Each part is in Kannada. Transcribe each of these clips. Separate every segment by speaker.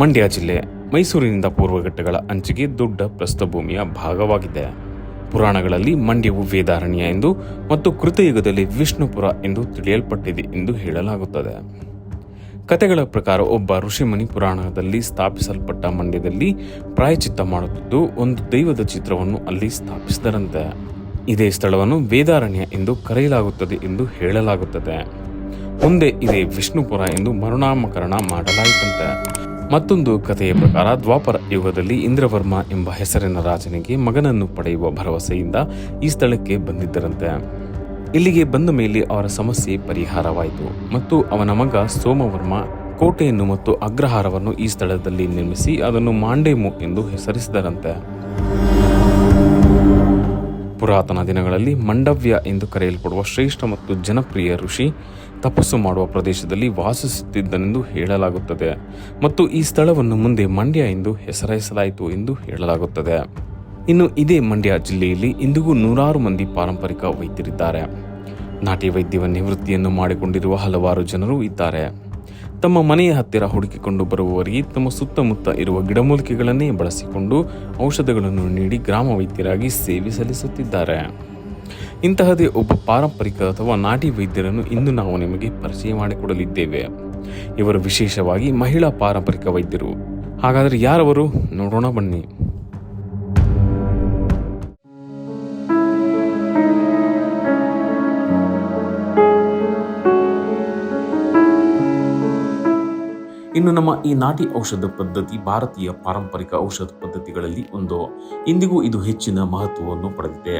Speaker 1: ಮಂಡ್ಯ ಜಿಲ್ಲೆ ಮೈಸೂರಿನಿಂದ ಪೂರ್ವಘಟ್ಟಗಳ ಅಂಚಿಗೆ ದೊಡ್ಡ ಪ್ರಸ್ಥಭೂಮಿಯ ಭಾಗವಾಗಿದೆ. ಪುರಾಣಗಳಲ್ಲಿ ಮಂಡ್ಯವು ವೇದಾರಣ್ಯ ಎಂದು ಮತ್ತು ಕೃತಯುಗದಲ್ಲಿ ವಿಷ್ಣುಪುರ ಎಂದು ತಿಳಿಯಲ್ಪಟ್ಟಿದೆ ಎಂದು ಹೇಳಲಾಗುತ್ತದೆ. ಕತೆಗಳ ಪ್ರಕಾರ ಒಬ್ಬ ಋಷಿಮುನಿ ಪುರಾಣದಲ್ಲಿ ಸ್ಥಾಪಿಸಲ್ಪಟ್ಟ ಮಂಡ್ಯದಲ್ಲಿ ಪ್ರಾಯಚಿತ್ತ ಮಾಡುತ್ತಿದ್ದು, ಒಂದು ದೈವದ ಚಿತ್ರವನ್ನು ಅಲ್ಲಿ ಸ್ಥಾಪಿಸಿದರಂತೆ. ಇದೇ ಸ್ಥಳವನ್ನು ವೇದಾರಣ್ಯ ಎಂದು ಕರೆಯಲಾಗುತ್ತದೆ ಎಂದು ಹೇಳಲಾಗುತ್ತದೆ. ಮುಂದೆ ಇದೇ ವಿಷ್ಣುಪುರ ಎಂದು ಮರುನಾಮಕರಣ ಮಾಡಲಾಯಿತಂತೆ. ಮತ್ತೊಂದು ಕಥೆಯ ಪ್ರಕಾರ ದ್ವಾಪರ ಯುಗದಲ್ಲಿ ಇಂದ್ರವರ್ಮ ಎಂಬ ಹೆಸರಿನ ರಾಜನಿಗೆ ಮಗನನ್ನು ಪಡೆಯುವ ಭರವಸೆಯಿಂದ ಈ ಸ್ಥಳಕ್ಕೆ ಬಂದಿದ್ದರಂತೆ. ಇಲ್ಲಿಗೆ ಬಂದ ಮೇಲೆ ಅವರ ಸಮಸ್ಯೆ ಪರಿಹಾರವಾಯಿತು ಮತ್ತು ಅವನ ಮಗ ಸೋಮವರ್ಮ ಕೋಟೆಯನ್ನು ಮತ್ತು ಅಗ್ರಹಾರವನ್ನು ಈ ಸ್ಥಳದಲ್ಲಿ ನಿರ್ಮಿಸಿ ಅದನ್ನು ಮಾಂಡೇಮು ಎಂದು ಹೆಸರಿಸಿದರಂತೆ. ಪುರಾತನ ದಿನಗಳಲ್ಲಿ ಮಂಡವ್ಯ ಎಂದು ಕರೆಯಲ್ಪಡುವ ಶ್ರೇಷ್ಠ ಮತ್ತು ಜನಪ್ರಿಯ ಋಷಿ ತಪಸ್ಸು ಮಾಡುವ ಪ್ರದೇಶದಲ್ಲಿ ವಾಸಿಸುತ್ತಿದ್ದನೆಂದು ಹೇಳಲಾಗುತ್ತದೆ ಮತ್ತು ಈ ಸ್ಥಳವನ್ನು ಮುಂದೆ ಮಂಡ್ಯ ಎಂದು ಹೆಸರಿಸಲಾಯಿತು ಎಂದು ಹೇಳಲಾಗುತ್ತದೆ. ಇನ್ನು ಇದೇ ಮಂಡ್ಯ ಜಿಲ್ಲೆಯಲ್ಲಿ ಇಂದಿಗೂ ನೂರಾರು ಮಂದಿ ಪಾರಂಪರಿಕ ವೈದ್ಯರಿದ್ದಾರೆ. ನಾಟಿ ವೈದ್ಯವ ನಿವೃತ್ತಿಯನ್ನು ಮಾಡಿಕೊಂಡಿರುವ ಹಲವಾರು ಜನರು ಇದ್ದಾರೆ. ತಮ್ಮ ಮನೆಯ ಹತ್ತಿರ ಹುಡುಕಿಕೊಂಡು ಬರುವವರಿಗೆ ತಮ್ಮ ಸುತ್ತಮುತ್ತ ಇರುವ ಗಿಡಮೂಲಿಕೆಗಳನ್ನೇ ಬಳಸಿಕೊಂಡು ಔಷಧಗಳನ್ನು ನೀಡಿ ಗ್ರಾಮ ವೈದ್ಯರಾಗಿ ಸೇವೆ ಸಲ್ಲಿಸುತ್ತಿದ್ದಾರೆ. ಇಂತಹದೇ ಒಬ್ಬ ಪಾರಂಪರಿಕ ಅಥವಾ ನಾಟಿ ವೈದ್ಯರನ್ನು ಇಂದು ನಾವು ನಿಮಗೆ ಪರಿಚಯ ಮಾಡಿಕೊಡಲಿದ್ದೇವೆ. ಇವರು ವಿಶೇಷವಾಗಿ ಮಹಿಳಾ ಪಾರಂಪರಿಕ ವೈದ್ಯರು. ಹಾಗಾದರೆ ಯಾರವರು? ನೋಡೋಣ ಬನ್ನಿ. ಇನ್ನು ನಮ್ಮ ಈ ನಾಟಿ ಔಷಧ ಪದ್ಧತಿ, ಭಾರತೀಯ ಪಾರಂಪರಿಕ ಔಷಧ ಪದ್ಧತಿಗಳಲ್ಲಿ ಒಂದು. ಇಂದಿಗೂ ಇದು ಹೆಚ್ಚಿನ ಮಹತ್ವವನ್ನು ಪಡೆದಿದೆ.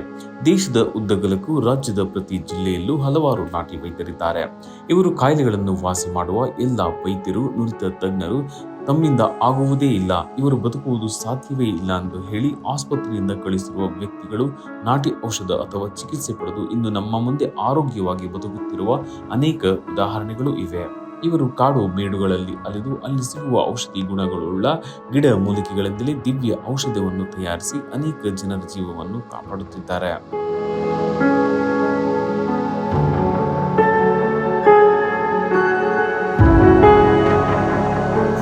Speaker 1: ದೇಶದ ಉದ್ದಗಲಕ್ಕೂ ರಾಜ್ಯದ ಪ್ರತಿ ಜಿಲ್ಲೆಯಲ್ಲೂ ಹಲವಾರು ನಾಟಿ ವೈದ್ಯರಿದ್ದಾರೆ. ಇವರು ಕಾಯಿಲೆಗಳನ್ನು ವಾಸಿ ಮಾಡುವ ಎಲ್ಲ ವೈದ್ಯರು, ನುರಿತ ತಜ್ಞರು ತಮ್ಮಿಂದ ಆಗುವುದೇ ಇಲ್ಲ. ಇವರು ಬದುಕುವುದು ಸಾಧ್ಯವೇ ಇಲ್ಲ ಎಂದು ಹೇಳಿ ಆಸ್ಪತ್ರೆಯಿಂದ ಕಳಿಸಿರುವ ವ್ಯಕ್ತಿಗಳು ನಾಟಿ ಔಷಧ ಅಥವಾ ಚಿಕಿತ್ಸೆ ಪಡೆದು ಇಂದು ನಮ್ಮ ಮುಂದೆ ಆರೋಗ್ಯವಾಗಿ ಬದುಕುತ್ತಿರುವ ಅನೇಕ ಉದಾಹರಣೆಗಳು ಇವೆ. ಇವರು ಕಾಡು ಮೇಡುಗಳಲ್ಲಿ ಅಲೆದು ಅಲ್ಲಿ ಸಿಗುವ ಔಷಧಿ ಗುಣಗಳುಳ್ಳ ಗಿಡ ಮೂಲಿಕೆಗಳಿಂದಲೇ ದಿವ್ಯ ಔಷಧವನ್ನು ತಯಾರಿಸಿ ಅನೇಕ ಜನರ ಜೀವವನ್ನು ಕಾಪಾಡುತ್ತಿದ್ದಾರೆ.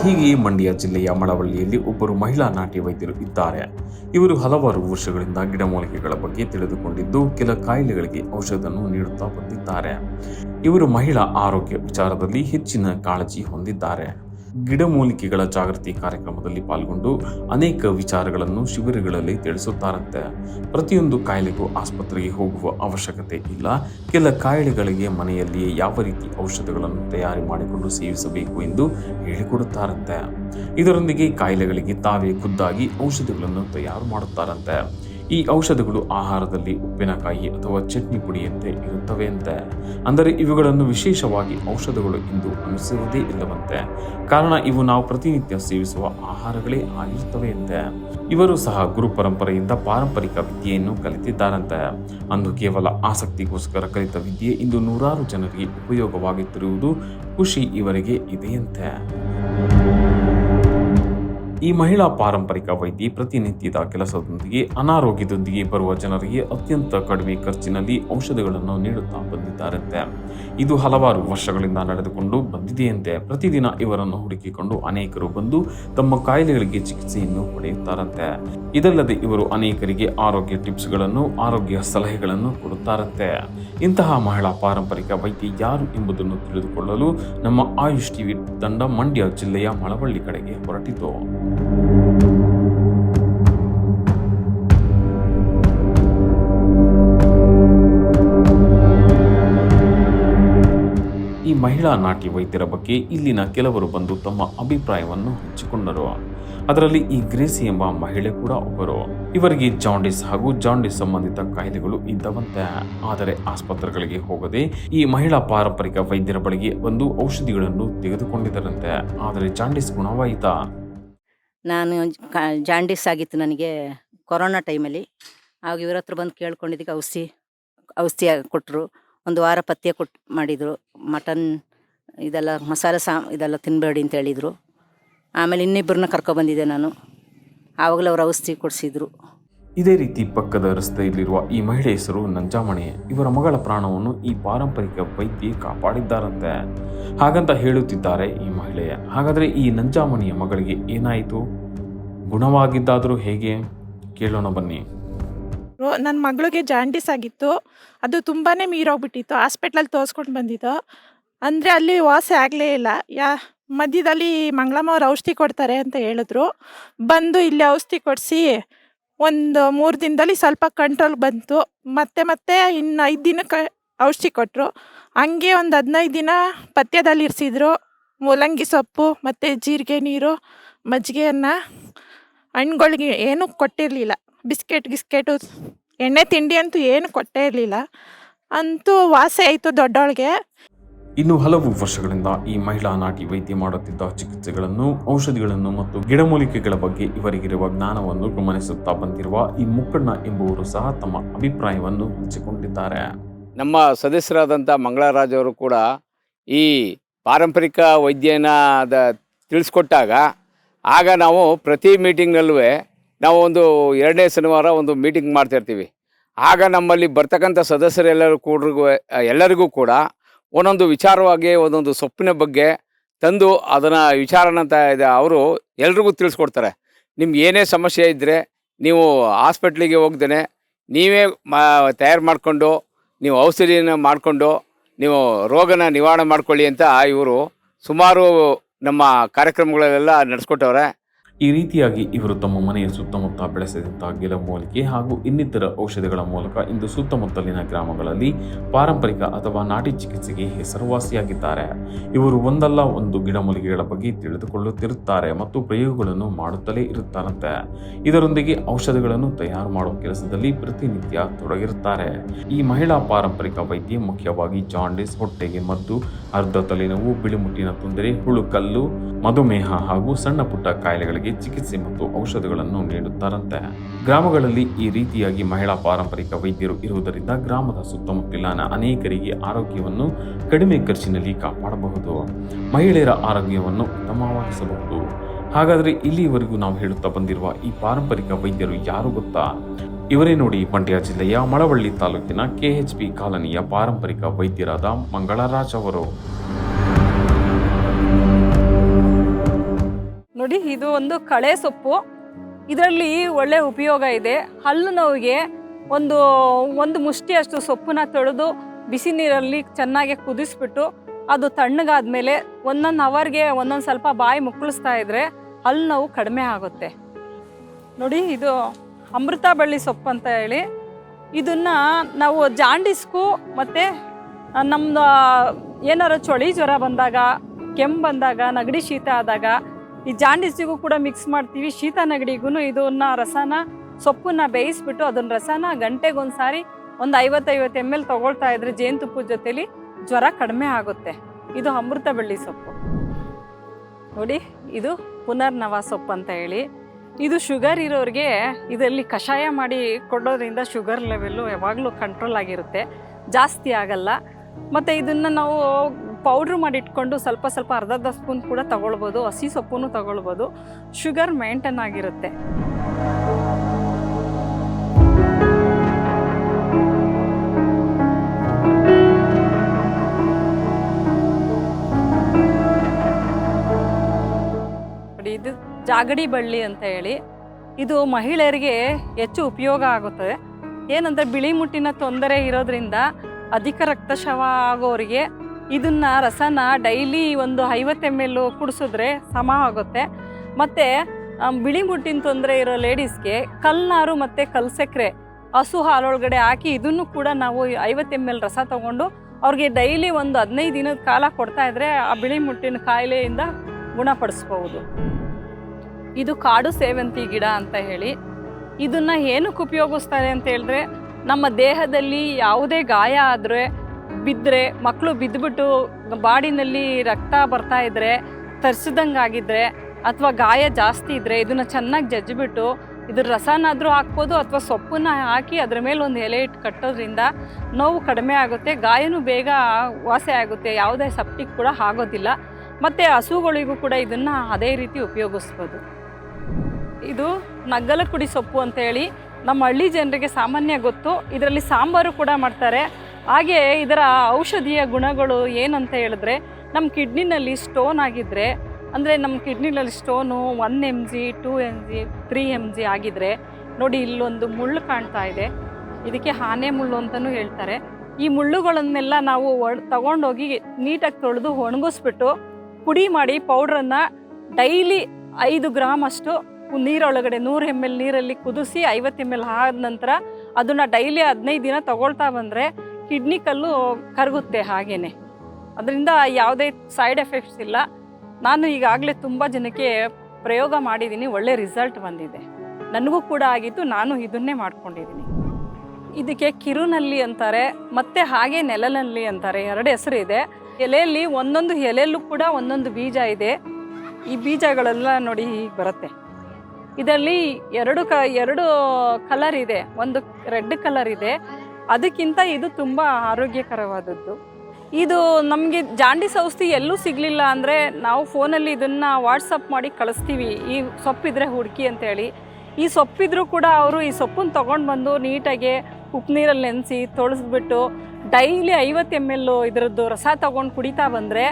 Speaker 1: ಹೀಗೆ ಮಂಡ್ಯ ಜಿಲ್ಲೆಯ ಮಳವಳ್ಳಿಯಲ್ಲಿ ಒಬ್ಬರು ಮಹಿಳಾ ನಾಟಿ ವೈದ್ಯರು ಇದ್ದಾರೆ. ಇವರು ಹಲವಾರು ವರ್ಷಗಳಿಂದ ಗಿಡಮೂಲಿಕೆಗಳ ಬಗ್ಗೆ ತಿಳಿದುಕೊಂಡಿದ್ದು, ಕೆಲ ಕಾಯಿಲೆಗಳಿಗೆ ಔಷಧವನ್ನು ನೀಡುತ್ತಾ ಬಂದಿದ್ದಾರೆ. ಇವರು ಮಹಿಳಾ ಆರೋಗ್ಯ ವಿಚಾರದಲ್ಲಿ ಹೆಚ್ಚಿನ ಕಾಳಜಿ ಹೊಂದಿದ್ದಾರೆ. ಗಿಡಮೂಲಿಕೆಗಳ ಜಾಗೃತಿ ಕಾರ್ಯಕ್ರಮದಲ್ಲಿ ಪಾಲ್ಗೊಂಡು ಅನೇಕ ವಿಚಾರಗಳನ್ನು ಶಿಬಿರಗಳಲ್ಲಿ ತಿಳಿಸುತ್ತಾರಂತೆ. ಪ್ರತಿಯೊಂದು ಕಾಯಿಲೆಗೂ ಆಸ್ಪತ್ರೆಗೆ ಹೋಗುವ ಅವಶ್ಯಕತೆ ಇಲ್ಲ. ಕೆಲ ಕಾಯಿಲೆಗಳಿಗೆ ಮನೆಯಲ್ಲಿಯೇ ಯಾವ ರೀತಿ ಔಷಧಗಳನ್ನು ತಯಾರಿ ಮಾಡಿಕೊಂಡು ಸೇವಿಸಬೇಕು ಎಂದು ಹೇಳಿಕೊಡುತ್ತಾರಂತೆ. ಇದರೊಂದಿಗೆ ಕಾಯಿಲೆಗಳಿಗೆ ತಾವೇ ಖುದ್ದಾಗಿ ಔಷಧಗಳನ್ನು ತಯಾರು ಮಾಡುತ್ತಾರಂತೆ. ಈ ಔಷಧಗಳು ಆಹಾರದಲ್ಲಿ ಉಪ್ಪಿನಕಾಯಿ ಅಥವಾ ಚಟ್ನಿ ಪುಡಿಯಂತೆ ಇರುತ್ತವೆ ಅಂತೆ. ಅಂದರೆ ಇವುಗಳನ್ನು ವಿಶೇಷವಾಗಿ ಔಷಧಗಳು ಎಂದು ಅನಿಸುವುದೇ ಇಲ್ಲವಂತೆ. ಕಾರಣ ಇವು ನಾವು ಪ್ರತಿನಿತ್ಯ ಸೇವಿಸುವ ಆಹಾರಗಳೇ ಆಗಿರುತ್ತವೆ ಅಂತೆ. ಇವರು ಸಹ ಗುರು ಪರಂಪರೆಯಿಂದ ಪಾರಂಪರಿಕ ವಿದ್ಯೆಯನ್ನು ಕಲಿತಿದ್ದಾರಂತೆ. ಅಂದು ಕೇವಲ ಆಸಕ್ತಿಗೋಸ್ಕರ ಕಲಿತ ವಿದ್ಯೆ ಇಂದು ನೂರಾರು ಜನರಿಗೆ ಉಪಯೋಗವಾಗುತ್ತಿರುವುದು ಖುಷಿ ಇವರಿಗೆ ಇದೆಯಂತೆ ಈ ಮಹಿಳಾ ಪಾರಂಪರಿಕ ವೈದ್ಯೆ ಪ್ರತಿನಿತ್ಯದ ಕೆಲಸದೊಂದಿಗೆ ಅನಾರೋಗ್ಯದೊಂದಿಗೆ ಬರುವ ಜನರಿಗೆ ಅತ್ಯಂತ ಕಡಿಮೆ ಖರ್ಚಿನಲ್ಲಿ ಔಷಧಗಳನ್ನು ನೀಡುತ್ತಾ ಬಂದಿದ್ದಾರಂತೆ. ಇದು ಹಲವಾರು ವರ್ಷಗಳಿಂದ ನಡೆದುಕೊಂಡು ಬಂದಿದೆಯಂತೆ. ಪ್ರತಿದಿನ ಇವರನ್ನು ಹುಡುಕಿಕೊಂಡು ಅನೇಕರು ಬಂದು ತಮ್ಮ ಕಾಯಿಲೆಗಳಿಗೆ ಚಿಕಿತ್ಸೆಯನ್ನು ಪಡೆಯುತ್ತಾರಂತೆ. ಇದಲ್ಲದೆ ಇವರು ಅನೇಕರಿಗೆ ಆರೋಗ್ಯ ಟಿಪ್ಸ್ಗಳನ್ನು, ಆರೋಗ್ಯ ಸಲಹೆಗಳನ್ನು ಕೊಡುತ್ತಾರಂತೆ. ಇಂತಹ ಮಹಿಳಾ ಪಾರಂಪರಿಕ ವೈದ್ಯ ಯಾರು ಎಂಬುದನ್ನು ತಿಳಿದುಕೊಳ್ಳಲು ನಮ್ಮ ಆಯುಷ್ ಟಿವಿ ತಂಡ ಮಂಡ್ಯ ಜಿಲ್ಲೆಯ ಮಳವಳ್ಳಿ ಕಡೆಗೆ ಹೊರಟಿತು. ಮಹಿಳಾ ನಾಟಿ ವೈದ್ಯರ ಬಗ್ಗೆ ಇಲ್ಲಿನ ಕೆಲವರು ಬಂದು ತಮ್ಮ ಅಭಿಪ್ರಾಯವನ್ನು ಹಂಚಿಕೊಂಡರು. ಅದರಲ್ಲಿ ಈ ಗ್ರೇಸಿ ಎಂಬ ಮಹಿಳೆ ಕೂಡ ಒಬ್ಬರು. ಇವರಿಗೆ ಜಾಂಡಿಸ್ ಹಾಗೂ ಜಾಂಡಿಸ್ ಸಂಬಂಧಿತ ಕಾಯಿಲೆಗಳು ಇದ್ದವಂತೆ. ಆದರೆ ಆಸ್ಪತ್ರೆಗಳಿಗೆ ಹೋಗದೆ ಈ ಮಹಿಳಾ ಪಾರಂಪರಿಕ ವೈದ್ಯರ ಬಳಿಗೆ ಒಂದು ಔಷಧಿಗಳನ್ನು ತೆಗೆದುಕೊಂಡಿದ್ದರಂತೆ. ಆದರೆ ಜಾಂಡಿಸ್ ಗುಣವಾಯಿತ.
Speaker 2: ನಾನು ಜಾಂಡಿಸ್ ಆಗಿತ್ತು ನನಗೆ ಕೊರೋನಾ ಟೈಮಲ್ಲಿ. ಆಗ ಇವರ ಹತ್ರ ಬಂದು ಕೇಳ್ಕೊಂಡಿದ್ದಕ್ಕೆ ಔಷಧಿ ಔಷಧಿ ಕೊಟ್ಟರು. ಒಂದು ವಾರ ಪಥ್ಯ ಕೊಟ್ಟು ಮಾಡಿದರು, ಮಟನ್ ಇದೆಲ್ಲ ಮಸಾಲೆ ಸಾ, ಇದೆಲ್ಲ ತಿನ್ನಬೇಡಿ ಅಂತ ಹೇಳಿದರು. ಆಮೇಲೆ ಇನ್ನಿಬ್ಬರನ್ನ ಕರ್ಕೊಬಂದಿದ್ದೆ ನಾನು. ಆವಾಗಲೇ ಅವ್ರು ಔಷಧಿ ಕೊಡಿಸಿದ್ರು.
Speaker 1: ಇದೇ ರೀತಿ ಪಕ್ಕದ ರಸ್ತೆಯಲ್ಲಿರುವ ಈ ಮಹಿಳೆ ಹೆಸರು ನಂಜಾಮಣಿ. ಇವರ ಮಗಳ ಪ್ರಾಣವನ್ನು ಈ ಪಾರಂಪರಿಕ ವೈದ್ಯ ಕಾಪಾಡಿದ್ದಾರಂತೆ. ಹಾಗಂತ ಹೇಳುತ್ತಿದ್ದಾರೆ ಈ ಮಹಿಳೆಯ ಹಾಗಾದರೆ ಈ ನಂಜಾಮಣಿಯ ಮಗಳಿಗೆ ಏನಾಯಿತು? ಗುಣವಾಗಿದ್ದಾದರೂ ಹೇಗೆ? ಕೇಳೋಣ ಬನ್ನಿ.
Speaker 3: ನನ್ನ ಮಗಳಿಗೆ ಜಾಂಡಿಸ್ ಆಗಿತ್ತು. ಅದು ತುಂಬಾ ಮೀರೋಗ್ಬಿಟ್ಟಿತ್ತು. ಹಾಸ್ಪಿಟ್ಲಲ್ಲಿ ತೋರಿಸ್ಕೊಂಡು ಬಂದಿದ್ದು. ಅಂದರೆ ಅಲ್ಲಿ ವಾಸಿ ಆಗಲೇ ಇಲ್ಲ. ಯಾ, ಮಧ್ಯದಲ್ಲಿ ಮಂಗಳಮ್ಮ ಅವ್ರು ಔಷಧಿ ಕೊಡ್ತಾರೆ ಅಂತ ಹೇಳಿದ್ರು. ಬಂದು ಇಲ್ಲಿ ಔಷಧಿ ಕೊಡಿಸಿ ಒಂದು ಮೂರು ದಿನದಲ್ಲಿ ಸ್ವಲ್ಪ ಕಂಟ್ರೋಲ್ ಬಂತು. ಮತ್ತೆ ಮತ್ತೆ ಇನ್ನು ಐದು ದಿನಕ್ಕೆ ಔಷಧಿ ಕೊಟ್ಟರು ಹಂಗೆ ಒಂದು ಹದಿನೈದು ದಿನ ಪಥ್ಯದಲ್ಲಿ ಇರಿಸಿದ್ರು. ಮೂಲಂಗಿ ಸೊಪ್ಪು, ಮತ್ತು ಜೀರಿಗೆ ನೀರು, ಮಜ್ಜಿಗೆಯನ್ನು ಹಣ್ಣುಗಳಿಗೆ ಏನೂ ಕೊಟ್ಟಿರಲಿಲ್ಲ. ಬಿಸ್ಕೆಟ್ ಗಿಸ್ಕೆಟು ಎಣ್ಣೆ ತಿಂಡಿ ಅಂತೂ ಏನು ಕೊಟ್ಟೇ ಇರಲಿಲ್ಲ. ಅಂತೂ ವಾಸಿ ಆಯಿತು ದೊಡ್ಡವಳಿಗೆ
Speaker 1: ಇನ್ನು ಹಲವು ವರ್ಷಗಳಿಂದ ಈ ಮಹಿಳಾ ನಾಟಿ ವೈದ್ಯ ಮಾಡುತ್ತಿದ್ದ ಚಿಕಿತ್ಸೆಗಳನ್ನು ಔಷಧಿಗಳನ್ನು ಮತ್ತು ಗಿಡಮೂಲಿಕೆಗಳ ಬಗ್ಗೆ ಇವರಿಗಿರುವ ಜ್ಞಾನವನ್ನು ಗಮನಿಸುತ್ತಾ ಬಂದಿರುವ ಈ ಮುಕ್ಕಣ್ಣ ಎಂಬುವರು ಸಹ ತಮ್ಮ ಅಭಿಪ್ರಾಯವನ್ನು ಹಂಚಿಕೊಂಡಿದ್ದಾರೆ.
Speaker 4: ನಮ್ಮ ಸದಸ್ಯರಾದಂಥ ಮಂಗಳರಾಜ್ ಅವರು ಕೂಡ ಈ ಪಾರಂಪರಿಕ ವೈದ್ಯನ ತಿಳಿಸ್ಕೊಟ್ಟಾಗ ಆಗ ನಾವು ಪ್ರತಿ ಮೀಟಿಂಗ್ನಲ್ಲೂ ನಾವು ಒಂದು ಎರಡನೇ ಶನಿವಾರ ಒಂದು ಮೀಟಿಂಗ್ ಮಾಡ್ತಿರ್ತೀವಿ ಆಗ ನಮ್ಮಲ್ಲಿ ಬರ್ತಕ್ಕಂಥ ಸದಸ್ಯರೆಲ್ಲರೂ ಕೂಡ ಎಲ್ಲರಿಗೂ ಕೂಡ ಒಂದೊಂದು ವಿಚಾರವಾಗಿ, ಒಂದೊಂದು ಸೊಪ್ಪಿನ ಬಗ್ಗೆ ತಂದು ಅದನ್ನು ವಿಚಾರನಂತ ಇದೆ ಅವರು ಎಲ್ರಿಗೂ ತಿಳಿಸ್ಕೊಡ್ತಾರೆ. ನಿಮ್ಗೆ ಏನೇ ಸಮಸ್ಯೆ ಇದ್ದರೆ ನೀವು ಹಾಸ್ಪಿಟ್ಲಿಗೆ ಹೋಗ್ದೇ ನೀವೇ ಮಾ, ತಯಾರು ಮಾಡಿಕೊಂಡು, ನೀವು ಔಷಧಿನ ಮಾಡಿಕೊಂಡು, ನೀವು ರೋಗನ ನಿವಾರಣೆ ಮಾಡ್ಕೊಳ್ಳಿ ಅಂತ ಇವರು ಸುಮಾರು ನಮ್ಮ ಕಾರ್ಯಕ್ರಮಗಳಲ್ಲೆಲ್ಲ ನಡೆಸ್ಕೊಟ್ಟವ್ರೆ.
Speaker 1: ಈ ರೀತಿಯಾಗಿ ಇವರು ತಮ್ಮ ಮನೆಯ ಸುತ್ತಮುತ್ತ ಬೆಳೆಸಿದಂತಹ ಗಿಡಮೂಲಿಕೆ ಹಾಗೂ ಇನ್ನಿತರ ಔಷಧಿಗಳ ಮೂಲಕ ಇಂದು ಸುತ್ತಮುತ್ತಲಿನ ಗ್ರಾಮಗಳಲ್ಲಿ ಪಾರಂಪರಿಕ ಅಥವಾ ನಾಟಿ ಚಿಕಿತ್ಸೆಗೆ ಹೆಸರುವಾಸಿಯಾಗಿದ್ದಾರೆ. ಇವರು ಒಂದಲ್ಲ ಒಂದು ಗಿಡಮೂಲಿಕೆಗಳ ಬಗ್ಗೆ ತಿಳಿದುಕೊಳ್ಳುತ್ತಿರುತ್ತಾರೆ ಮತ್ತು ಪ್ರಯೋಗಗಳನ್ನು ಮಾಡುತ್ತಲೇ ಇರುತ್ತಾರಂತೆ. ಇದರೊಂದಿಗೆ ಔಷಧಿಗಳನ್ನು ತಯಾರು ಮಾಡುವ ಕೆಲಸದಲ್ಲಿ ಪ್ರತಿನಿತ್ಯ ತೊಡಗಿರುತ್ತಾರೆ. ಈ ಮಹಿಳಾ ಪಾರಂಪರಿಕ ವೈದ್ಯ ಮುಖ್ಯವಾಗಿ ಜಾಂಡಿಸ್, ಹೊಟ್ಟೆಗೆ ಮದ್ದು, ಅರ್ಧ ತಲೆನೋವು, ಬಿಳಿಮುಟ್ಟಿನ ತೊಂದರೆ ಹುಳುಕಲ್ಲು ಮಧುಮೇಹ ಹಾಗೂ ಸಣ್ಣ ಪುಟ್ಟ ಕಾಯಿಲೆಗಳಿಗೆ ಚಿಕಿತ್ಸೆ ಮತ್ತು ಔಷಧಗಳನ್ನು ನೀಡುತ್ತಾರಂತೆ. ಗ್ರಾಮಗಳಲ್ಲಿ ಈ ರೀತಿಯಾಗಿ ಮಹಿಳಾ ಪಾರಂಪರಿಕ ವೈದ್ಯರು ಇರುವುದರಿಂದ ಗ್ರಾಮದ ಸುತ್ತಮುತ್ತಲಿನ ಅನೇಕರಿಗೆ ಆರೋಗ್ಯವನ್ನು ಕಡಿಮೆ ಖರ್ಚಿನಲ್ಲಿ ಕಾಪಾಡಬಹುದು. ಮಹಿಳೆಯರ ಆರೋಗ್ಯವನ್ನು ಉತ್ತಮವಾಗಿಸಬಹುದು. ಹಾಗಾದರೆ ಇಲ್ಲಿಯವರೆಗೂ ನಾವು ಹೇಳುತ್ತಾ ಬಂದಿರುವ ಈ ಪಾರಂಪರಿಕ ವೈದ್ಯರು ಯಾರು ಗೊತ್ತಾ? ಇವರೇ ನೋಡಿ ಮಂಡ್ಯ ಜಿಲ್ಲೆಯ ಮಳವಳ್ಳಿ ತಾಲೂಕಿನ ಕೆಎಚ್ಪಿ ಕಾಲನಿಯ ಪಾರಂಪರಿಕ ವೈದ್ಯರಾದ ಮಂಗಳರಾಜ್ ಅವರು.
Speaker 5: ನೋಡಿ, ಇದು ಒಂದು ಕಳೆ ಸೊಪ್ಪು. ಇದರಲ್ಲಿ ಒಳ್ಳೆ ಉಪಯೋಗ ಇದೆ. ಹಲ್ಲು ನೋವಿಗೆ ಒಂದು ಒಂದು ಮುಷ್ಟಿಯಷ್ಟು ಸೊಪ್ಪನ್ನ ತೊಳೆದು ಬಿಸಿ ನೀರಲ್ಲಿ ಚೆನ್ನಾಗಿ ಕುದಿಸ್ಬಿಟ್ಟು ಅದು ತಣ್ಣಗಾದ್ಮೇಲೆ ಒಂದೊಂದು ಅವರ್ಗೆ ಒಂದೊಂದು ಸ್ವಲ್ಪ ಬಾಯಿ ಮುಕ್ಕಳಿಸ್ತಾ ಇದ್ರೆ ಹಲ್ಲು ನೋವು ಕಡಿಮೆ ಆಗುತ್ತೆ. ನೋಡಿ, ಇದು ಅಮೃತ ಬಳ್ಳಿ ಸೊಪ್ಪು ಅಂತ ಹೇಳಿ. ಇದನ್ನ ನಾವು ಜಾಂಡಿಸ್ಗೂ ಮತ್ತು ನಮ್ಮದು ಏನಾರು ಚಳಿ ಜ್ವರ ಬಂದಾಗ, ಕೆಮ್ಮು ಬಂದಾಗ, ನೆಗಡಿ ಶೀತ ಆದಾಗ ಈ ಜಾಂಡಿಸಿಗೂ ಕೂಡ ಮಿಕ್ಸ್ ಮಾಡ್ತೀವಿ. ಶೀತ ನೆಗಡಿಗೂ ಇದನ್ನ ರಸನ, ಸೊಪ್ಪನ್ನ ಬೇಯಿಸ್ಬಿಟ್ಟು ಅದನ್ನ ರಸನ ಗಂಟೆಗೊಂದ್ಸಾರಿ ಒಂದು ಐವತ್ತೈವತ್ತು ಎಂ ಎಲ್ ತಗೊಳ್ತಾ ಇದ್ರೆ ಜೇನುತುಪ್ಪದ ಜೊತೆಲಿ ಜ್ವರ ಕಡಿಮೆ ಆಗುತ್ತೆ. ಇದು ಅಮೃತ ಬಳ್ಳಿ ಸೊಪ್ಪು. ನೋಡಿ, ಇದು ಪುನರ್ನವ ಸೊಪ್ಪು ಅಂತ ಹೇಳಿ. ಇದು ಶುಗರ್ ಇರೋರಿಗೆ ಇದರಲ್ಲಿ ಕಷಾಯ ಮಾಡಿ ಕೊಡೋದ್ರಿಂದ ಶುಗರ್ ಲೆವೆಲ್ಲು ಯಾವಾಗಲೂ ಕಂಟ್ರೋಲ್ ಆಗಿರುತ್ತೆ. ಜಾಸ್ತಿ ಆಗಲ್ಲ. ಮತ್ತು ಇದನ್ನು ನಾವು ಪೌಡ್ರ್ ಮಾಡಿ ಇಟ್ಕೊಂಡು ಸ್ವಲ್ಪ ಸ್ವಲ್ಪ ಅರ್ಧ ಅರ್ಧ ಸ್ಪೂನ್ ಕೂಡ ತಗೊಳ್ಬೋದು, ಹಸಿ ಸೊಪ್ಪು ತಗೊಳ್ಬೋದು. ಶುಗರ್ ಮೇಂಟೈನ್ ಆಗಿರುತ್ತೆ. ಇದು ಜಾಗಡಿ ಬಳ್ಳಿ ಅಂತ ಹೇಳಿ. ಇದು ಮಹಿಳೆಯರಿಗೆ ಹೆಚ್ಚು ಉಪಯೋಗ ಆಗುತ್ತದೆ ಏನಂದರೆ ಬಿಳಿ ಮುಟ್ಟಿನ ತೊಂದರೆ ಇರೋದ್ರಿಂದ ಅಧಿಕ ರಕ್ತಶವ ಆಗೋರಿಗೆ ಇದನ್ನ ರಸನ ಡೈಲಿ ಒಂದು ಐವತ್ತು ಎಂ ಎಲ್ ಕುಡಿಸಿದ್ರೆ ಸಮ ಆಗುತ್ತೆ. ಮತ್ತು ಬಿಳಿ ಮುಟ್ಟಿನ ತೊಂದರೆ ಇರೋ ಲೇಡೀಸ್ಗೆ ಕಲ್ನಾರು ಮತ್ತು ಸಕ್ಕರೆ ಹಸು ಹಾಲೊಳಗಡೆ ಹಾಕಿ ಇದನ್ನು ಕೂಡ ನಾವು ಐವತ್ತು ಎಂ ಎಲ್ ರಸ ತಗೊಂಡು ಅವ್ರಿಗೆ ಡೈಲಿ ಒಂದು ಹದಿನೈದು ದಿನದ ಕಾಲ ಕೊಡ್ತಾ ಇದ್ರೆ ಆ ಬಿಳಿ ಮುಟ್ಟಿನ ಕಾಯಿಲೆಯಿಂದ ಗುಣಪಡಿಸ್ಬೋದು. ಇದು ಕಾಡು ಸೇವಂತಿ ಗಿಡ ಅಂತ ಹೇಳಿ. ಇದನ್ನ ಏನಕ್ಕೆ ಉಪಯೋಗಿಸ್ತಾರೆ ಅಂತ ಹೇಳಿದ್ರೆ, ನಮ್ಮ ದೇಹದಲ್ಲಿ ಯಾವುದೇ ಗಾಯ ಆದರೆ ಬಿದ್ದರೆ ಮಕ್ಕಳು ಬಿದ್ದುಬಿಟ್ಟು ಬಾಡಿನಲ್ಲಿ ರಕ್ತ ಬರ್ತಾ ಇದ್ದರೆ ತರಿಸಿದಂಗೆ ಆಗಿದ್ರೆ ಅಥವಾ ಗಾಯ ಜಾಸ್ತಿ ಇದ್ದರೆ ಇದನ್ನು ಚೆನ್ನಾಗಿ ಜಜ್ಜಿಬಿಟ್ಟು ಇದ್ರ ರಸನಾದರೂ ಹಾಕ್ಬೋದು ಅಥವಾ ಸೊಪ್ಪನ್ನ ಹಾಕಿ ಅದ್ರ ಮೇಲೆ ಒಂದು ಎಲೆ ಇಟ್ಟು ಕಟ್ಟೋದ್ರಿಂದ ನೋವು ಕಡಿಮೆ ಆಗುತ್ತೆ, ಗಾಯನೂ ಬೇಗ ವಾಸಿ ಆಗುತ್ತೆ, ಯಾವುದೇ ಸಪ್ಟಿಕ್ ಕೂಡ ಆಗೋದಿಲ್ಲ. ಮತ್ತು ಹಸುಗಳಿಗೂ ಕೂಡ ಇದನ್ನು ಅದೇ ರೀತಿ ಉಪಯೋಗಿಸ್ಬೋದು. ಇದು ನಗ್ಗಲ ಕುಡಿ ಸೊಪ್ಪು ಅಂತೇಳಿ ನಮ್ಮ ಹಳ್ಳಿ ಜನರಿಗೆ ಸಾಮಾನ್ಯ ಗೊತ್ತು. ಇದರಲ್ಲಿ ಸಾಂಬಾರು ಕೂಡ ಮಾಡ್ತಾರೆ. ಹಾಗೆ ಇದರ ಔಷಧೀಯ ಗುಣಗಳು ಏನಂತ ಹೇಳಿದ್ರೆ ನಮ್ಮ ಕಿಡ್ನಿನಲ್ಲಿ ಸ್ಟೋನ್ ಆಗಿದ್ದರೆ ಅಂದರೆ ನಮ್ಮ ಕಿಡ್ನಿನಲ್ಲಿ stone one M G, two M G, three M G ಆಗಿದ್ರೆ, ನೋಡಿ ಇಲ್ಲೊಂದು ಮುಳ್ಳು ಕಾಣ್ತಾ ಇದೆ. ಇದಕ್ಕೆ ಆನೆ ಮುಳ್ಳು ಅಂತಲೂ ಹೇಳ್ತಾರೆ. ಈ ಮುಳ್ಳುಗಳನ್ನೆಲ್ಲ ನಾವು ಒಡ್ ತಗೊಂಡೋಗಿ ನೀಟಾಗಿ ತೊಳೆದು ಒಣಗಿಸ್ಬಿಟ್ಟು ಪುಡಿ ಮಾಡಿ ಪೌಡ್ರನ್ನು ಡೈಲಿ ಐದು ಗ್ರಾಮ್ ಅಷ್ಟು ನೀರೊಳಗಡೆ ನೂರು ಎಂ ಎಲ್ ನೀರಲ್ಲಿ ಕುದಿಸಿ ಐವತ್ತು ಎಂ ಎಲ್ ಆದ ನಂತರ ಅದನ್ನು ಡೈಲಿ ಹದಿನೈದು ದಿನ ತಗೊಳ್ತಾ ಬಂದರೆ ಕಿಡ್ನಿ ಕಲ್ಲು ಕರಗುತ್ತೆ ಹಾಗೇನೆ. ಅದರಿಂದ ಯಾವುದೇ ಸೈಡ್ ಎಫೆಕ್ಟ್ಸ್ ಇಲ್ಲ. ನಾನು ಈಗಾಗಲೇ ತುಂಬ ಜನಕ್ಕೆ ಪ್ರಯೋಗ ಮಾಡಿದ್ದೀನಿ, ಒಳ್ಳೆ ರಿಸಲ್ಟ್ ಬಂದಿದೆ. ನನಗೂ ಕೂಡ ಆಗಿತ್ತು ನಾನು ಇದನ್ನೇ ಮಾಡ್ಕೊಂಡಿದ್ದೀನಿ. ಇದಕ್ಕೆ ಕಿರುನಲ್ಲಿ ಅಂತಾರೆ, ಮತ್ತು ಹಾಗೆ ನೆಲನಲ್ಲಿ ಅಂತಾರೆ, ಎರಡು ಹೆಸರು ಇದೆ. ಎಲೆಯಲ್ಲಿ ಒಂದೊಂದು ಎಲೆಯಲ್ಲೂ ಕೂಡ ಒಂದೊಂದು ಬೀಜ ಇದೆ. ಈ ಬೀಜಗಳೆಲ್ಲ ನೋಡಿ ಹೀಗೆ ಬರುತ್ತೆ. ಇದರಲ್ಲಿ ಎರಡು ಕ, ಎರಡು ಕಲರ್ ಇದೆ. ಒಂದು ರೆಡ್ ಕಲರ್ ಇದೆ. ಅದಕ್ಕಿಂತ ಇದು ತುಂಬ ಆರೋಗ್ಯಕರವಾದದ್ದು. ಇದು ನಮಗೆ ಜಾಂಡೀಸ್ ಔಷಧಿ ಎಲ್ಲೂ ಸಿಗಲಿಲ್ಲ ಅಂದರೆ ನಾವು ಫೋನಲ್ಲಿ ಇದನ್ನು ವಾಟ್ಸಪ್ ಮಾಡಿ ಕಳಿಸ್ತೀವಿ, ಈ ಸೊಪ್ಪಿದ್ರೆ ಹುಡುಕಿ ಅಂತೇಳಿ. ಈ ಸೊಪ್ಪಿದ್ರೂ ಕೂಡ ಅವರು ಈ ಸೊಪ್ಪನ್ನು ತೊಗೊಂಡು ಬಂದು ನೀಟಾಗಿ ಉಪ್ಪು ನೀರಲ್ಲಿ ನೆನೆಸಿ ತೊಳೆಸ್ಬಿಟ್ಟು ಡೈಲಿ ಐವತ್ತು ಎಂ ಎಲ್ ಇದರದ್ದು ರಸ ತೊಗೊಂಡು ಕುಡಿತಾ ಬಂದರೆ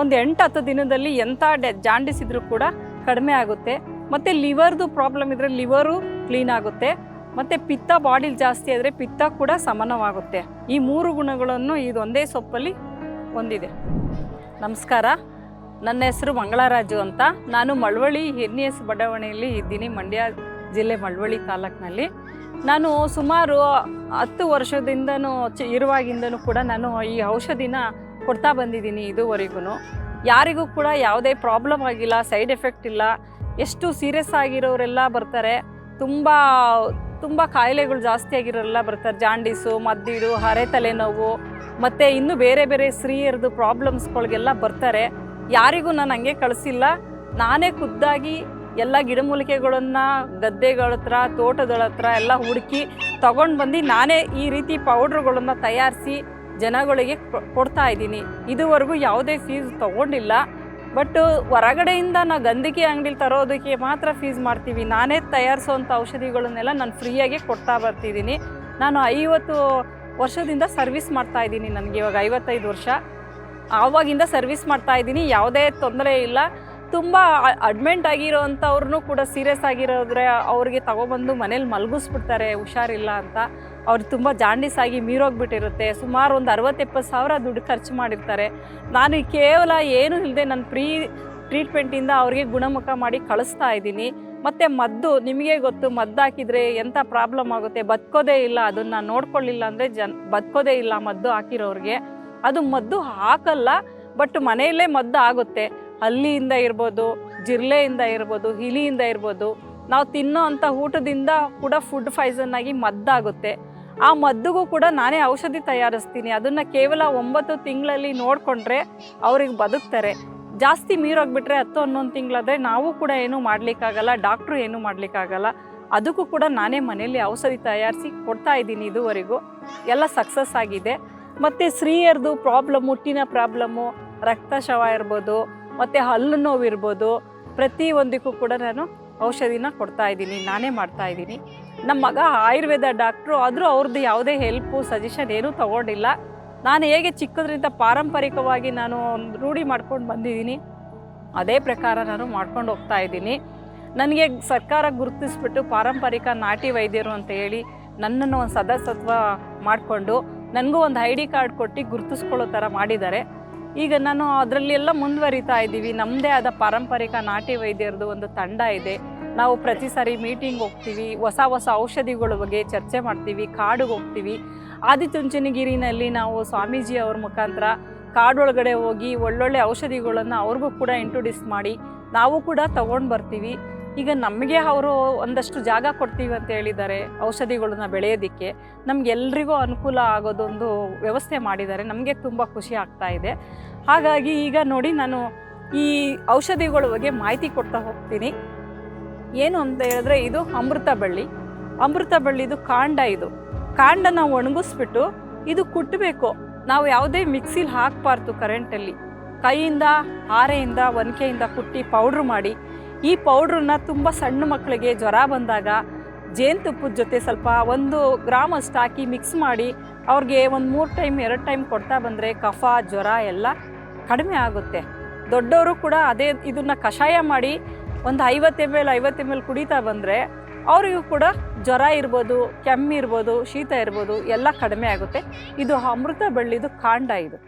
Speaker 5: ಒಂದು ಎಂಟು ಹತ್ತು ದಿನದಲ್ಲಿ ಎಂಥ ಡೆ ಜಾಂಡಿಸಿದ್ರೂ ಕೂಡ ಕಡಿಮೆ ಆಗುತ್ತೆ. ಮತ್ತು ಲಿವರ್ದು ಪ್ರಾಬ್ಲಮ್ ಇದ್ದರೆ ಲಿವರು ಕ್ಲೀನ್ ಆಗುತ್ತೆ. ಮತ್ತು ಪಿತ್ತ ಬಾಡಿಲಿ ಜಾಸ್ತಿ ಆದರೆ ಪಿತ್ತ ಕೂಡ ಸಮನವಾಗುತ್ತೆ. ಈ ಮೂರು ಗುಣಗಳನ್ನು ಇದೊಂದೇ ಸೊಪ್ಪಲ್ಲಿ ಹೊಂದಿದೆ. ನಮಸ್ಕಾರ. ನನ್ನ ಹೆಸರು ಮಂಗಳರಾಜು ಅಂತ. ನಾನು ಮಳವಳ್ಳಿ ಎನ್ ಎಸ್ ಬಡಾವಣೆಯಲ್ಲಿ ಇದ್ದೀನಿ, ಮಂಡ್ಯ ಜಿಲ್ಲೆ ಮಳವಳ್ಳಿ ತಾಲೂಕಿನಲ್ಲಿ. ನಾನು ಸುಮಾರು ಹತ್ತು ವರ್ಷದಿಂದನೂ ಚ, ಇರುವಾಗಿಂದನೂ ಕೂಡ ನಾನು ಈ ಔಷಧಿನ ಕೊಡ್ತಾ ಬಂದಿದ್ದೀನಿ ಇದುವರೆಗೂ ಯಾರಿಗೂ ಕೂಡ ಯಾವುದೇ ಪ್ರಾಬ್ಲಮ್ ಆಗಿಲ್ಲ, ಸೈಡ್ ಎಫೆಕ್ಟ್ ಇಲ್ಲ. ಎಷ್ಟು ಸೀರಿಯಸ್ ಆಗಿರೋರೆಲ್ಲ ಬರ್ತಾರೆ. ತುಂಬ ತುಂಬ ಕಾಯಿಲೆಗಳು ಜಾಸ್ತಿ ಆಗಿರೋಲ್ಲ ಬರ್ತಾರೆ. ಜಾಂಡೀಸು, ಮದ್ದಿಡು, ಹರೆ ತಲೆನೋವು, ಮತ್ತು ಇನ್ನೂ ಬೇರೆ ಬೇರೆ ಸ್ತ್ರೀಯರದು ಪ್ರಾಬ್ಲಮ್ಸ್ಗಳಿಗೆಲ್ಲ ಬರ್ತಾರೆ. ಯಾರಿಗೂ ನಾನು ಹಂಗೆ ಕಳಿಸಿಲ್ಲ. ನಾನೇ ಖುದ್ದಾಗಿ ಎಲ್ಲ ಗಿಡಮೂಲಿಕೆಗಳನ್ನು ಗದ್ದೆಗಳ ಹತ್ರ ತೋಟಗಳ ಹತ್ರ ಎಲ್ಲ ಹುಡುಕಿ ತಗೊಂಡು ಬಂದು ನಾನೇ ಈ ರೀತಿ ಪೌಡ್ರುಗಳನ್ನು ತಯಾರಿಸಿ ಜನಗಳಿಗೆ ಕೊಡ್ತಾ ಇದ್ದೀನಿ. ಇದುವರೆಗೂ ಯಾವುದೇ ಫೀಸ್ ತಗೊಂಡಿಲ್ಲ. ಬಟ್ ಹೊರಗಡೆಯಿಂದ ನಾವು ಗಂಧಿಗೆ ಅಂಗಡಿಲಿ ತರೋದಕ್ಕೆ ಮಾತ್ರ ಫೀಸ್ ಮಾಡ್ತೀವಿ. ನಾನೇ ತಯಾರಿಸುವಂಥ ಔಷಧಿಗಳನ್ನೆಲ್ಲ ನಾನು ಫ್ರೀಯಾಗಿ ಕೊಡ್ತಾ ಬರ್ತಿದ್ದೀನಿ. ನಾನು ಐವತ್ತು ವರ್ಷದಿಂದ ಸರ್ವಿಸ್ ಮಾಡ್ತಾ ಇದ್ದೀನಿ ನನಗೆ ಇವಾಗ ಐವತ್ತೈದು ವರ್ಷ. ಆವಾಗಿಂದ ಸರ್ವಿಸ್ ಮಾಡ್ತಾ ಇದ್ದೀನಿ. ಯಾವುದೇ ತೊಂದರೆ ಇಲ್ಲ. ತುಂಬ ಅಡ್ಮೆಂಟ್ ಆಗಿರೋವಂಥವ್ರನ್ನೂ ಕೂಡ ಸೀರಿಯಸ್ ಆಗಿರೋದ್ರೆ ಅವ್ರಿಗೆ ತಗೊಬಂದು ಮನೇಲಿ ಮಲಗಿಸ್ಬಿಡ್ತಾರೆ. ಹುಷಾರಿಲ್ಲ ಅಂತ. ಅವ್ರಿಗೆ ತುಂಬ ಜಾಂಡೀಸ್ ಆಗಿ ಮೀರೋಗ್ಬಿಟ್ಟಿರುತ್ತೆ. ಸುಮಾರು ಒಂದು ಅರವತ್ತೆಪ್ಪತ್ತು ಸಾವಿರ ದುಡ್ಡು ಖರ್ಚು ಮಾಡಿರ್ತಾರೆ. ನಾನು ಕೇವಲ ಏನೂ ಇಲ್ಲದೆ ನನ್ನ ಪ್ರೀ ಟ್ರೀಟ್ಮೆಂಟಿಂದ ಅವ್ರಿಗೆ ಗುಣಮುಖ ಮಾಡಿ ಕಳಿಸ್ತಾ ಇದ್ದೀನಿ. ಮತ್ತು ಮದ್ದು, ನಿಮಗೆ ಗೊತ್ತು ಮದ್ದು ಹಾಕಿದರೆ ಎಂಥ ಪ್ರಾಬ್ಲಮ್ ಆಗುತ್ತೆ? ಬದುಕೋದೇ ಇಲ್ಲ. ಅದನ್ನು ನೋಡ್ಕೊಳ್ಳಿಲ್ಲ ಅಂದರೆ ಜನ್, ಬದುಕೋದೇ ಇಲ್ಲ ಮದ್ದು ಹಾಕಿರೋರಿಗೆ. ಅದು ಮದ್ದು ಹಾಕಲ್ಲ ಬಟ್ ಮನೆಯಲ್ಲೇ ಮದ್ದು ಆಗುತ್ತೆ. ಹಲ್ಲಿಯಿಂದ ಇರ್ಬೋದು, ಜಿರ್ಲೆಯಿಂದ ಇರ್ಬೋದು, ಹಿಲಿಯಿಂದ ಇರ್ಬೋದು. ನಾವು ತಿನ್ನೋ ಅಂಥ ಊಟದಿಂದ ಕೂಡ ಫುಡ್ ಪಾಯ್ಸನ್ ಆಗಿ ಮದ್ದಾಗುತ್ತೆ. ಆ ಮದ್ದುಗೂ ಕೂಡ ನಾನೇ ಔಷಧಿ ತಯಾರಿಸ್ತೀನಿ. ಅದನ್ನು ಕೇವಲ ಒಂಬತ್ತು ತಿಂಗಳಲ್ಲಿ ನೋಡಿಕೊಂಡ್ರೆ ಅವ್ರಿಗೆ ಬದುಕ್ತಾರೆ. ಜಾಸ್ತಿ ಮೀರೋಗ್ಬಿಟ್ರೆ ಹತ್ತು, ಹನ್ನೊಂದು ತಿಂಗಳಾದರೆ ನಾವು ಕೂಡ ಏನೂ ಮಾಡಲಿಕ್ಕಾಗಲ್ಲ, ಡಾಕ್ಟ್ರು ಏನೂ ಮಾಡಲಿಕ್ಕಾಗಲ್ಲ. ಅದಕ್ಕೂ ಕೂಡ ನಾನೇ ಮನೆಯಲ್ಲಿ ಔಷಧಿ ತಯಾರಿಸಿ ಕೊಡ್ತಾ ಇದ್ದೀನಿ ಇದುವರೆಗೂ. ಎಲ್ಲ ಸಕ್ಸಸ್ ಆಗಿದೆ. ಮತ್ತು ಸ್ತ್ರೀಯರದು ಪ್ರಾಬ್ಲಮ್, ಮುಟ್ಟಿನ ಪ್ರಾಬ್ಲಮ್ಮು ರಕ್ತಶವ ಇರ್ಬೋದು, ಮತ್ತು ಹಲ್ಲು ನೋವು ಇರ್ಬೋದು ಪ್ರತಿಯೊಂದಕ್ಕೂ ಕೂಡ ನಾನು ಔಷಧಿನ ಕೊಡ್ತಾ ಇದ್ದೀನಿ, ನಾನೇ ಮಾಡ್ತಾ ಇದ್ದೀನಿ. ನಮ್ಮ ಮಗ ಆಯುರ್ವೇದ ಡಾಕ್ಟ್ರು, ಆದರೂ ಅವ್ರದ್ದು ಯಾವುದೇ ಹೆಲ್ಪು ಸಜೆಷನ್ ಏನೂ ತಗೊಂಡಿಲ್ಲ. ನಾನು ಹೇಗೆ ಚಿಕ್ಕದ್ರಿಂದ ಪಾರಂಪರಿಕವಾಗಿ ನಾನು ರೂಢಿ ಮಾಡ್ಕೊಂಡು ಬಂದಿದ್ದೀನಿ, ಅದೇ ಪ್ರಕಾರ ನಾನು ಮಾಡ್ಕೊಂಡು ಹೋಗ್ತಾ ಇದ್ದೀನಿ. ನನಗೆ ಸರ್ಕಾರ ಗುರುತಿಸ್ಬಿಟ್ಟು ಪಾರಂಪರಿಕ ನಾಟಿ ವೈದ್ಯರು ಅಂತ ಹೇಳಿ ನನ್ನನ್ನು ಒಂದು ಸದಸ್ಯತ್ವ ಮಾಡಿಕೊಂಡು ನನಗೂ ಒಂದು ಐ ಡಿ ಕಾರ್ಡ್ ಕೊಟ್ಟು ಗುರುತಿಸ್ಕೊಳ್ಳೋ ಥರ ಮಾಡಿದ್ದಾರೆ. ಈಗ ನಾನು ಅದರಲ್ಲಿ ಎಲ್ಲ ಮುಂದುವರಿತಾ ಇದ್ದೀವಿ. ನಮ್ಮದೇ ಆದ ಪಾರಂಪರಿಕ ನಾಟಿ ವೈದ್ಯರದು ಒಂದು ತಂಡ ಇದೆ. ನಾವು ಪ್ರತಿ ಸಾರಿ ಮೀಟಿಂಗ್ ಹೋಗ್ತೀವಿ, ಹೊಸ ಹೊಸ ಔಷಧಿಗಳ ಬಗ್ಗೆ ಚರ್ಚೆ ಮಾಡ್ತೀವಿ, ಕಾಡಿಗೆ ಹೋಗ್ತೀವಿ. ಆದಿಚುಂಚನಗಿರಿನಲ್ಲಿ ನಾವು ಸ್ವಾಮೀಜಿ ಅವ್ರ ಮುಖಾಂತರ ಕಾಡೊಳಗಡೆ ಹೋಗಿ ಒಳ್ಳೊಳ್ಳೆ ಔಷಧಿಗಳನ್ನು ಅವ್ರಿಗೂ ಕೂಡ ಇಂಟ್ರೊಡ್ಯೂಸ್ ಮಾಡಿ, ನಾವು ಕೂಡ ತಗೊಂಡು ಬರ್ತೀವಿ. ಈಗ ನಮಗೆ ಅವರು ಒಂದಷ್ಟು ಜಾಗ ಕೊಡ್ತೀವಿ ಅಂತ ಹೇಳಿದ್ದಾರೆ ಔಷಧಿಗಳನ್ನ ಬೆಳೆಯೋದಕ್ಕೆ. ನಮಗೆಲ್ರಿಗೂ ಅನುಕೂಲ ಆಗೋದೊಂದು ವ್ಯವಸ್ಥೆ ಮಾಡಿದ್ದಾರೆ. ನಮಗೆ ತುಂಬ ಖುಷಿ ಆಗ್ತಾ ಇದೆ. ಹಾಗಾಗಿ ಈಗ ನೋಡಿ ನಾನು ಈ ಔಷಧಿಗಳ ಬಗ್ಗೆ ಮಾಹಿತಿ ಕೊಡ್ತಾ ಹೋಗ್ತೀನಿ. ಏನು ಅಂತ ಹೇಳಿದ್ರೆ ಇದು ಅಮೃತ ಬಳ್ಳಿ. ಅಮೃತ ಬಳ್ಳಿದು ಕಾಂಡ ಇದು. ಕಾಂಡನ ಒಣಗಿಸ್ಬಿಟ್ಟು ಇದು ಕುಟ್ಟಬೇಕು ನಾವು ಯಾವುದೇ ಮಿಕ್ಸಿಲಿ ಹಾಕಬಾರ್ದು ಕರೆಂಟಲ್ಲಿ ಕೈಯಿಂದ, ಹಾರೆಯಿಂದ, ಒನಕೆಯಿಂದ ಕುಟ್ಟಿ ಪೌಡ್ರ್ ಮಾಡಿ. ಈ ಪೌಡ್ರನ್ನ ತುಂಬ ಸಣ್ಣ ಮಕ್ಕಳಿಗೆ ಜ್ವರ ಬಂದಾಗ ಜೇನುತುಪ್ಪದ ಜೊತೆ ಸ್ವಲ್ಪ ಒಂದು ಗ್ರಾಮ್ ಅಷ್ಟು ಹಾಕಿ ಮಿಕ್ಸ್ ಮಾಡಿ ಅವ್ರಿಗೆ ಒಂದು ಮೂರು ಟೈಮ್ ಎರಡು ಟೈಮ್ ಕೊಡ್ತಾ ಬಂದರೆ ಕಫ, ಜ್ವರ ಎಲ್ಲ ಕಡಿಮೆ ಆಗುತ್ತೆ. ದೊಡ್ಡವರು ಕೂಡ ಅದೇ ಇದನ್ನು ಕಷಾಯ ಮಾಡಿ ಒಂದು ಐವತ್ತು ಎಂ ಎಲ್ ಐವತ್ತು ಎಂ ಎಲ್ ಕುಡಿತಾ ಬಂದರೆ ಅವರಿಗೂ ಕೂಡ ಜ್ವರ ಇರ್ಬೋದು ಕೆಮ್ಮಿರ್ಬೋದು ಶೀತ ಇರ್ಬೋದು, ಎಲ್ಲ ಕಡಿಮೆ ಆಗುತ್ತೆ. ಇದು ಅಮೃತ ಬಳ್ಳಿದು ಕಾಂಡ ಇದು.